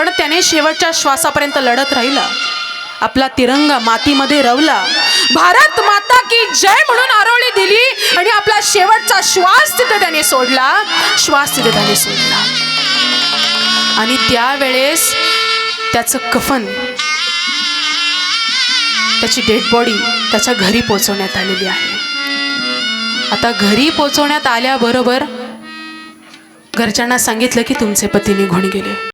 पण त्याने शेवटच्या श्वासापर्यंत लढत राहिला. आपला तिरंगा मातीमध्ये रवला. भारत माता की जय म्हणून आरवली दिली आणि आपला शेवटचा श्वास तिथे त्याने सोडला. श्वास तिथे त्याने सोडला. आणि त्यावेळेस त्याचं कफन त्याची डेड बॉडी त्याच्या घरी पोचवण्यात आलेली आहे. आता घरी पोचवण्यात आल्याबरोबर घरच्यांना सांगितलं की तुमचे पती निघून गेले.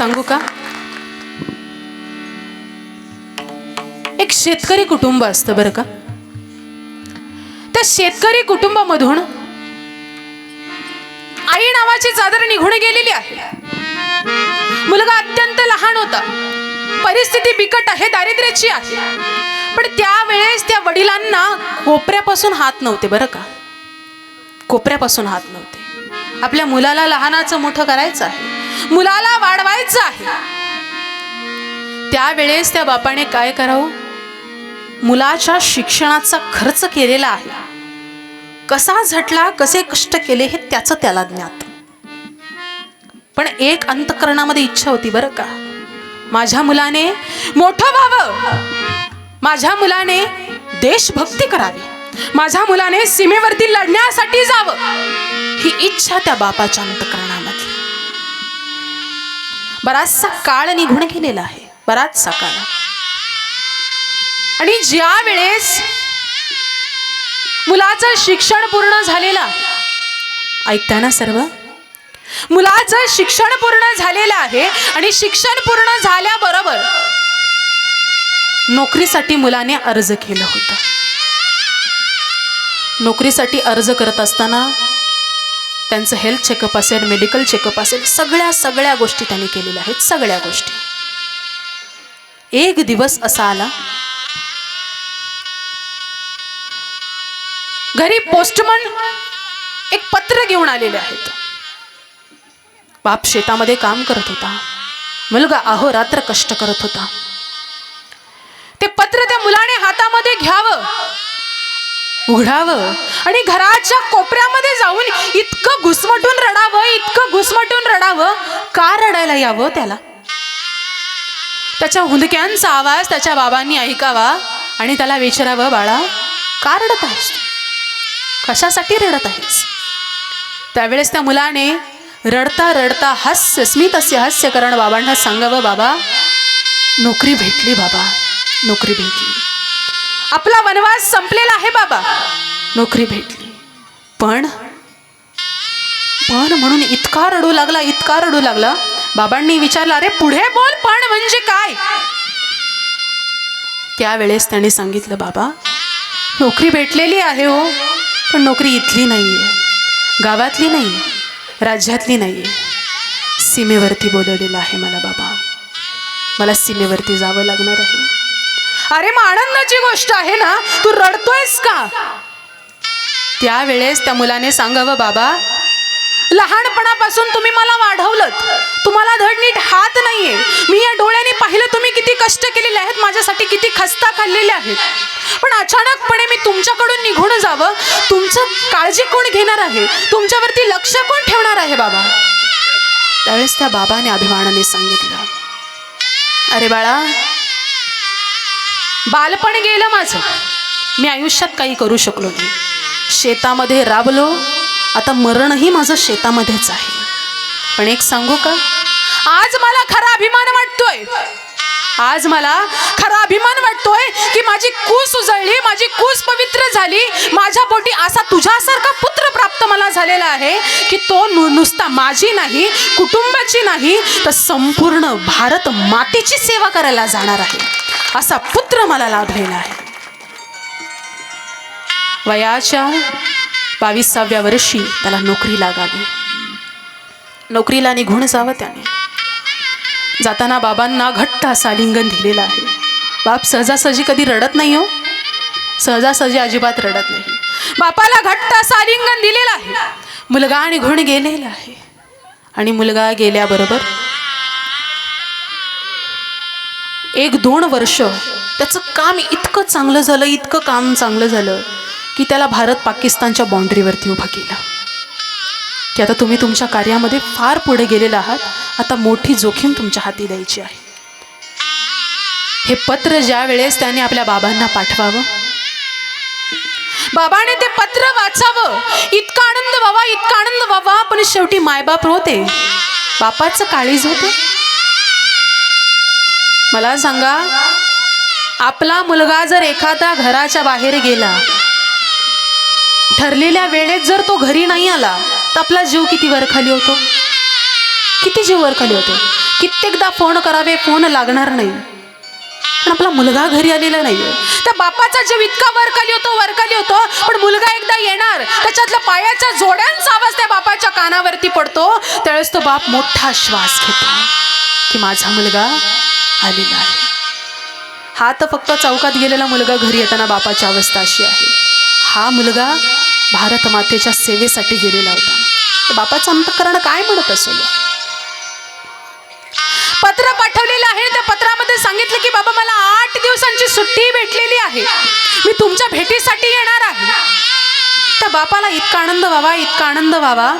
सांगू का? एक शेतकरी कुटुंब असतं बरं का? त्या शेतकरी कुटुंबामधून आई नावाची चादर निघून गेलेली आहे. मुलगा अत्यंत लहान होता. परिस्थिती बिकट आहे दारिद्र्याची आहे. पण त्यावेळेस त्या वडिलांना कोपऱ्यापासून हात नव्हते बरं का? कोपऱ्यापासून हात नव्हते. आपल्या मुलाला लहानाचं मोठं करायचं आहे. मुलाला वाढवायचं आहे. त्यावेळेस त्या बापाने काय करावं? मुलाच्या शिक्षणाचा खर्च केलेला आहे. कसा झटला कसे कष्ट केले हे त्याचं त्याला ज्ञात. पण एक अंतकरणामध्ये इच्छा होती बरं का? माझ्या मुलाने मोठं व्हावं. माझ्या मुलाने देशभक्ती करावी. माझ्या मुलाने सीमेवरती लढण्यासाठी जावं. ही इच्छा त्या बापाच्या अंतकरणामध्ये. बराचसा काळ निघून गेलेला आहे. बराचसा काळ. आणि ज्या वेळेस मुलाचं शिक्षण पूर्ण झालेलं ऐकताना ना सर्व? मुलाचं शिक्षण पूर्ण झालेलं आहे आणि शिक्षण पूर्ण झाल्याबरोबर नोकरीसाठी मुलाने अर्ज केलं होतं. नोकरीसाठी अर्ज करत असताना त्यांचं हेल्थ चेकअप असेल मेडिकल चेकअप असेल सगळ्या सगळ्या गोष्टी त्यांनी केलेल्या आहेत सगळ्या गोष्टी. एक दिवस असा आला. घरी पोस्टमन एक पत्र घेऊन आलेले आहेत. बाप शेतामध्ये काम करत होता. मुलगा अहोरात्र कष्ट करत होता. ते पत्र त्या मुलाने हातामध्ये घ्यावं. उघडावं आणि घराच्या कोपऱ्यामध्ये जाऊन इतकं घुसमटून रडावं इतकं घुसमटून रडावं. का रडायला यावं त्याला? त्याच्या हुंदक्यांचा आवाज त्याच्या बाबांनी ऐकावा आणि त्याला विचारावं बाळा का रडत आहेस कशासाठी रडत आहेस? त्यावेळेस त्या मुलाने रडता रडता हास्य स्मितस्य हास्य करण बाबांना सांगावं बाबा नोकरी भेटली बाबा नोकरी भेटली. आपला वनवास संपलेला आहे बाबा. नोकरी भेटली. पण पण म्हणून इतका रडू लागला इतका रडू लागला. बाबांनी विचारलं अरे पुढे बोल पण म्हणजे काय? त्यावेळेस त्याने सांगितलं बाबा नोकरी भेटलेली आहे हो पण नोकरी इथली नाही आहे गावातली नाही आहे राज्यातली नाही आहे सीमेवरती बोलवलेलं आहे मला बाबा. मला सीमेवरती जावं लागणार आहे. अरे मग आनंदाची गोष्ट आहे ना? तू रडतोयस का? त्यावेळेस त्या मुलाने सांगावं बाबा लहानपणापासून तुम्ही मला वाढवलं तुम्हाला धड नीट हात नाहीये. मी या डोळ्याने पाहिलं तुम्ही किती कष्ट केलेले आहेत माझ्यासाठी किती खस्ता खाल्लेले आहेत. पण अचानकपणे मी तुमच्याकडून निघून जावं. तुमचं काळजी कोण घेणार आहे? तुमच्यावरती लक्ष कोण ठेवणार आहे बाबा? त्यावेळेस त्या बाबाने अभिमानाने सांगितलं. अरे बाळा बालपण गेलं माझं. मी आयुष्यात काही करू शकलो नाही. शेतामध्ये राबलो. आता मरणही माझं शेतामध्येच आहे. पण एक सांगू का? आज मला खरा अभिमान वाटतोय. आज मला खरा अभिमान वाटतोय की माझी कूस उजळली माझी कूस पवित्र झाली. माझ्या पोटी असा तुझ्यासारखा पुत्र प्राप्त मला झालेला आहे की तो नु नुसता माझी नाही कुटुंबाची नाही तर संपूर्ण भारत मातेची सेवा करायला जाणार आहे. असा पुत्र मला लाभलेला आहे. वयाच्या बावीसाव्या वर्षी त्याला नोकरी लागावी. नोकरीला निघून जावं त्याने. जाताना बाबांना घट्ट असा लिंगन दिलेला आहे. बाप सहजासहजी कधी रडत नाही हो. सहजासहजी अजिबात रडत नाही. बापाला घट्ट असा लिंगन दिलेला आहे. मुलगा निघून गेलेला आहे. आणि मुलगा गेल्याबरोबर एक दोन वर्ष त्याचं काम इतकं चांगलं झालं इतकं काम चांगलं झालं की त्याला भारत पाकिस्तानच्या बाउंड्रीवरती उभं केलं. की आता तुम्ही तुमच्या कार्यामध्ये फार पुढे गेलेला आहात आता मोठी जोखीम तुमच्या हाती द्यायची आहे. हे पत्र ज्या वेळेस त्याने आपल्या बाबांना पाठवावं बाबाने ते पत्र वाचावं इतका आनंद व्हावा इतका आनंद व्हावा पण शेवटी मायबाप होते. बापाचं काळीज होते. मला सांगा आपला मुलगा जर एखादा घराच्या बाहेर गेला ठरलेल्या वेळेत जर तो घरी नाही आला तर आपला जीव किती वर खाली होतो? किती जीव वर खाली होतो? कित्येकदा फोन करावे फोन लागणार नाही. पण आपला मुलगा घरी आलेला नाहीये. त्या बापाचा जीव इतका वरखाली होतो वरखाली होतो पण मुलगा एकदा येणार त्याच्यातल्या पायाच्या जोड्यांचा आवाज त्या बापाच्या कानावरती पडतो त्यावेळेस तो बाप मोठा श्वास घेतो. की माझा मुलगा आलेला आहे हा तर फक्त चौकात गेलेला मुलगा घरी येताना बापाची अवस्था अशी आहे. हा मुलगा भारत मातेच्या सेवेसाठी गेलेला होता. तर बापाचं अंतकरण काय म्हणत असेल पत्र पाठवलेलं आहे. त्या पत्रामध्ये सांगितलं की बाबा मला आठ दिवसांची सुट्टी भेटलेली आहे. मी तुमच्या भेटीसाठी येणार आहे. त्या बापाला इतका आनंद व्हावा इतका आनंद व्हावा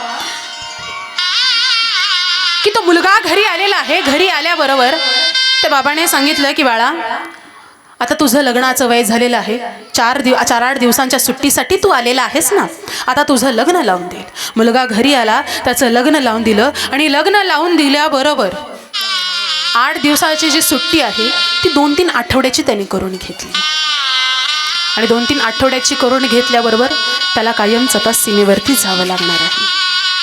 की तो मुलगा घरी आलेला आहे. घरी आल्याबरोबर त्या बाबाने सांगितलं की बाळा आता तुझं लग्नाचं वय झालेलं आहे. चार दिव चार आठ दिवसांच्या सुट्टीसाठी तू आलेला आहेस ना. आता तुझं लग्न लावून देईल मुलगा घरी आला त्याचं लग्न लावून दिलं आणि लग्न लावून दिल्याबरोबर आठ दिवसाची जी सुट्टी आहे ती दोन तीन आठवड्याची त्यांनी करून घेतली. आणि दोन तीन आठवड्याची करून घेतल्याबरोबर त्याला कायम आता सीमेवरती जावं लागणार आहे.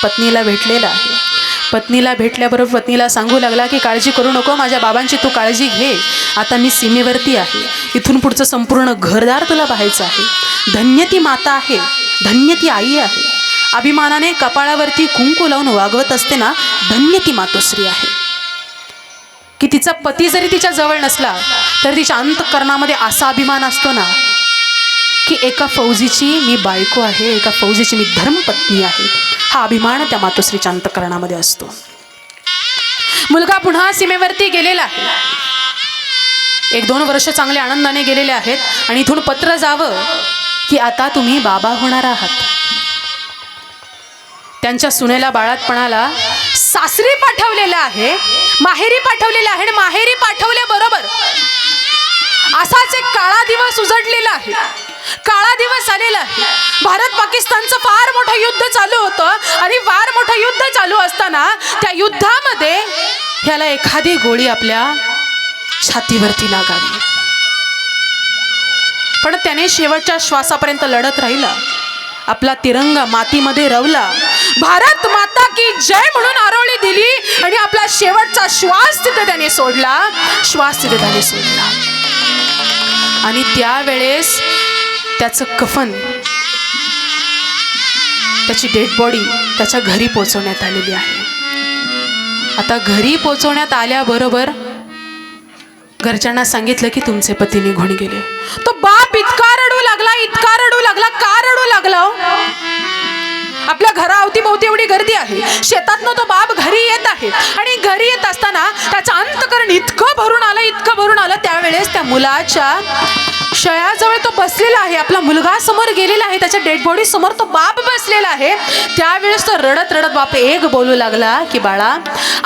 पत्नीला भेटलेलं आहे. पत्नीला भेटल्याबरोबर पत्नीला सांगू लागला की काळजी करू नको माझ्या बाबांची तू काळजी घे. आता मी सीमेवरती आहे. इथून पुढचं संपूर्ण घरदार तुला पाहायचं आहे. धन्य ती माता आहे. धन्य ती आई आहे. अभिमानाने कपाळावरती कुंकू लावून वागवत असते ना धन्य ती मातोश्री आहे. की तिचा पती जरी तिच्या जवळ नसला तर तिच्या अंतकरणामध्ये असा अभिमान असतो ना की एका फौजीची मी बायको आहे एका फौजीची मी धर्मपत्नी आहे. हा अभिमान त्या मातोश्रीच्या अंतकरणामध्ये असतो. मुलगा पुन्हा सीमेवरती गेलेला आहे. एक दोन वर्ष चांगले आनंदाने गेलेले आहेत आणि इथून पत्र जावं की आता तुम्ही बाबा होणार आहात. त्यांच्या सुनेला बाळातपणाला सासरी पाठवलेलं आहे माहेरी पाठवलेलं आहे आणि माहेरी पाठवल्याबरोबर असाच एक काळा दिवस उजडलेला आहे. काळा दिवस आलेला भारत पाकिस्तानचं फार मोठं युद्ध चालू होतं आणि फार मोठं युद्ध चालू असताना त्या युद्धामध्ये ह्याला एखादी गोळी आपल्या छातीवरती लागावी. पण त्याने शेवटच्या श्वासापर्यंत लढत राहिला. आपला तिरंगा मातीमध्ये रवला. भारत माता की जय म्हणून आरोळी दिली आणि आपला शेवटचा श्वास तिथे त्याने सोडला. श्वास तिथे त्याने सोडला. आणि त्यावेळेस त्याचं कफन त्याची डेड बॉडी त्याच्या घरी पोचवण्यात आलेली आहे. आता घरी पोचवण्यात आल्याबरोबर घरच्यांना सांगितलं की तुमचे पती निघून गेले. तो बाप इतका रडू लागला इतका रडू लागला का रडू लागला हो? आपल्या घरावती भोवती एवढी गर्दी आहे. शेतातनं तो बाप घरी येत आहे आणि घरी येत असताना कारण इतकं भरून आलं इतकं भरून आलं त्यावेळेस त्या मुलाच्या शयाजवळ तो बसलेला आहे. आपला मुलगा समोर गेलेला आहे त्याच्या डेड बॉडी समोर तो बाप बसलेला आहे. त्यावेळेस तो रडत रडत बाप एक बोलू लागला की बाळा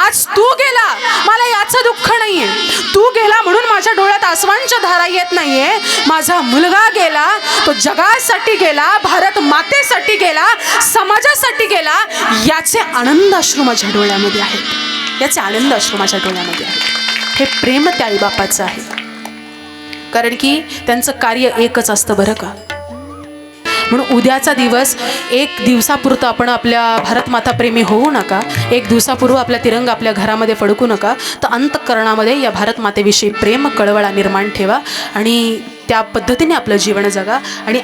आज तू गेला. मला याचं दुःख नाहीये. तू गेला म्हणून माझ्या डोळ्यात आसवांच्या धारा येत नाहीये. माझा मुलगा गेला तो जगासाठी गेला भारत मातेसाठी गेला समाजासाठी गेला. याचे आनंद अश्रू माझ्या डोळ्यामध्ये आहेत. याचे आनंद अश्रू माझ्या डोळ्यामध्ये आहेत. हे प्रेम त्या आईबापाचं आहे. कारण की त्यांचं कार्य एकच असतं बरं का? म्हणून उद्याचा दिवस एक दिवसापुरतं आपण आपल्या भारतमाता प्रेमी होऊ नका एक दिवसापूर्व आपला तिरंगा आपल्या घरामध्ये फडकू नका तर अंतःकरणामध्ये या भारतमातेविषयी प्रेम कळवळा निर्माण ठेवा आणि त्या पद्धतीने आपलं जीवन जगा आणि